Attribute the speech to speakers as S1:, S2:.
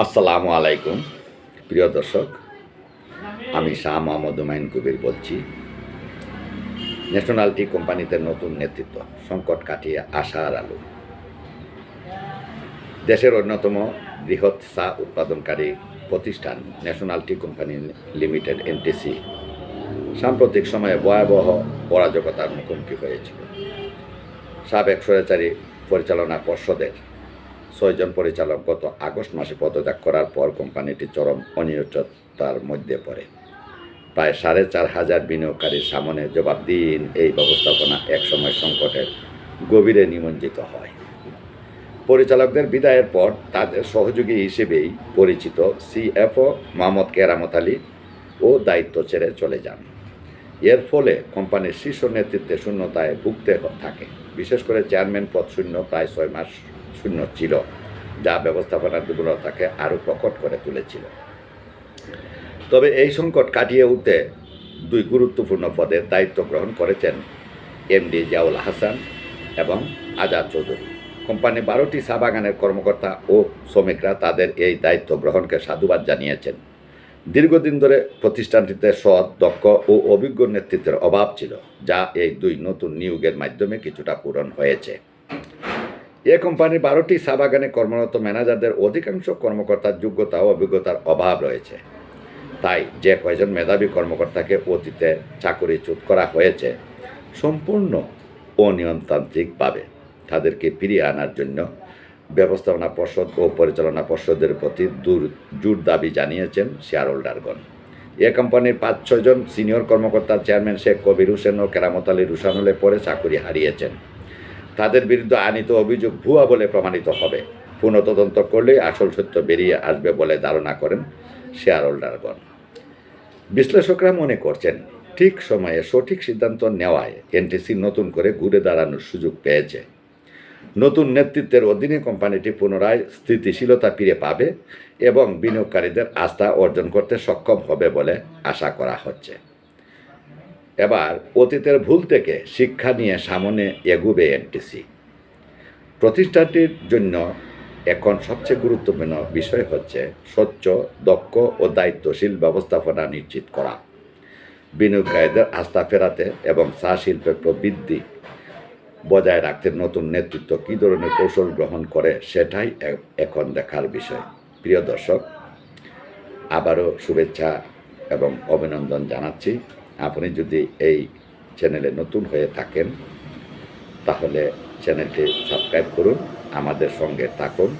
S1: আসসালামু আলাইকুম, প্রিয় দর্শক। আমি শাহ মোহাম্মদ হুমায়ুন কবির বলছি। ন্যাশনাল টি কোম্পানিতে নতুন নেতৃত্ব, সংকট কাটিয়ে আশার আলো। দেশের অন্যতম বৃহৎ চা উৎপাদনকারী প্রতিষ্ঠান national tea company limited, NTC, সাম্প্রতিক সময়ে ভয়াবহ অরাজকতার মুখোমুখি হয়েছিল। সাবেক স্বৈরাচারী পরিচালনা পর্ষদের ছয়জন পরিচালক গত আগস্ট মাসে পদত্যাগ করার পর কোম্পানিটি চরম অনিয়মিততার মধ্যে পড়ে। প্রায় সাড়ে চার হাজার বিনিয়োগকারীর সামনে জবাবদিন এই ব্যবস্থাপনা একসময় সংকটের গভীরে নিমজ্জিত হয়। পরিচালকদের বিদায়ের পর তাদের সহযোগী হিসেবেই পরিচিত সিএফও মোহাম্মদ কেরামত আলী ও দায়িত্ব ছেড়ে চলে যান। এর ফলে কোম্পানির শীর্ষ নেতৃত্বে শূন্যতায় ভুগতে থাকে। বিশেষ করে চেয়ারম্যান পদ শূন্য প্রায় ছয় মাস শূন্য ছিল, যা ব্যবস্থাপনার দুর্বলতাকে আরও প্রকট করে তুলেছিল। তবে এই সংকট কাটিয়ে উঠতে দুই গুরুত্বপূর্ণ পদে দায়িত্ব গ্রহণ করেছেন এমডি জিয়াউল হাসান এবং আজাদ চৌধুরী। কোম্পানি বারোটি চা বাগানের কর্মকর্তা ও শ্রমিকরা তাদের এই দায়িত্ব গ্রহণকে সাধুবাদ জানিয়েছেন। দীর্ঘদিন ধরে প্রতিষ্ঠানটিতে সৎ, দক্ষ ও অভিজ্ঞ নেতৃত্বের অভাব ছিল, যা এই দুই নতুন নিয়োগের মাধ্যমে কিছুটা পূরণ হয়েছে। এ কোম্পানির বারোটি চা বাগানে কর্মরত ম্যানেজারদের অধিকাংশ কর্মকর্তার যোগ্যতা ও অভিজ্ঞতার অভাব রয়েছে। তাই যে কয়জন মেধাবী কর্মকর্তাকে অতীতে চাকরিচ্যুত করা হয়েছে, সম্পূর্ণ অনিয়মতান্ত্রিকভাবে তাদেরকে ফিরিয়ে আনার জন্য ব্যবস্থাপনা পর্ষদ ও পরিচালনা পর্ষদের প্রতি দূর, জোর দাবি জানিয়েছেন শেয়ার হোল্ডারগণ এ কোম্পানির পাঁচ ছয়জন সিনিয়র কর্মকর্তা চেয়ারম্যান শেখ কবির হোসেন ও কেরামত আলী রুশানুলে পরে চাকরি হারিয়েছেন। তাদের বিরুদ্ধে আনিত অভিযোগ ভুয়া বলে প্রমাণিত হবে। পুনঃ তদন্ত করলেই আসল সত্য বেরিয়ে আসবে বলে ধারণা করেন শেয়ার হোল্ডারগণ বিশ্লেষকরা মনে করছেন, ঠিক সময়ে সঠিক সিদ্ধান্ত নেওয়ায় এনটিসি নতুন করে ঘুরে দাঁড়ানোর সুযোগ পেয়েছে। নতুন নেতৃত্বের অধীনে কোম্পানিটি পুনরায় স্থিতিশীলতা ফিরে পাবে এবং বিনিয়োগকারীদের আস্থা অর্জন করতে সক্ষম হবে বলে আশা করা হচ্ছে। এবার অতীতের ভুল থেকে শিক্ষা নিয়ে সামনে এগুবে এনটিসি। প্রতিষ্ঠানটির জন্য এখন সবচেয়ে গুরুত্বপূর্ণ বিষয় হচ্ছে স্বচ্ছ, দক্ষ ও দায়িত্বশীল ব্যবস্থাপনা নিশ্চিত করা। বিনিয়োগকারীদের আস্থা ফেরাতে এবং চা শিল্পের প্রবৃদ্ধি বজায় রাখতে নতুন নেতৃত্ব কী ধরনের কৌশল গ্রহণ করে সেটাই এখন দেখার বিষয়। প্রিয় দর্শক, আবারও শুভেচ্ছা এবং অভিনন্দন জানাচ্ছি। আপনি যদি এই চ্যানেলে নতুন হয়ে থাকেন তাহলে চ্যানেলটি সাবস্ক্রাইব করুন আমাদের সঙ্গে থাকুন।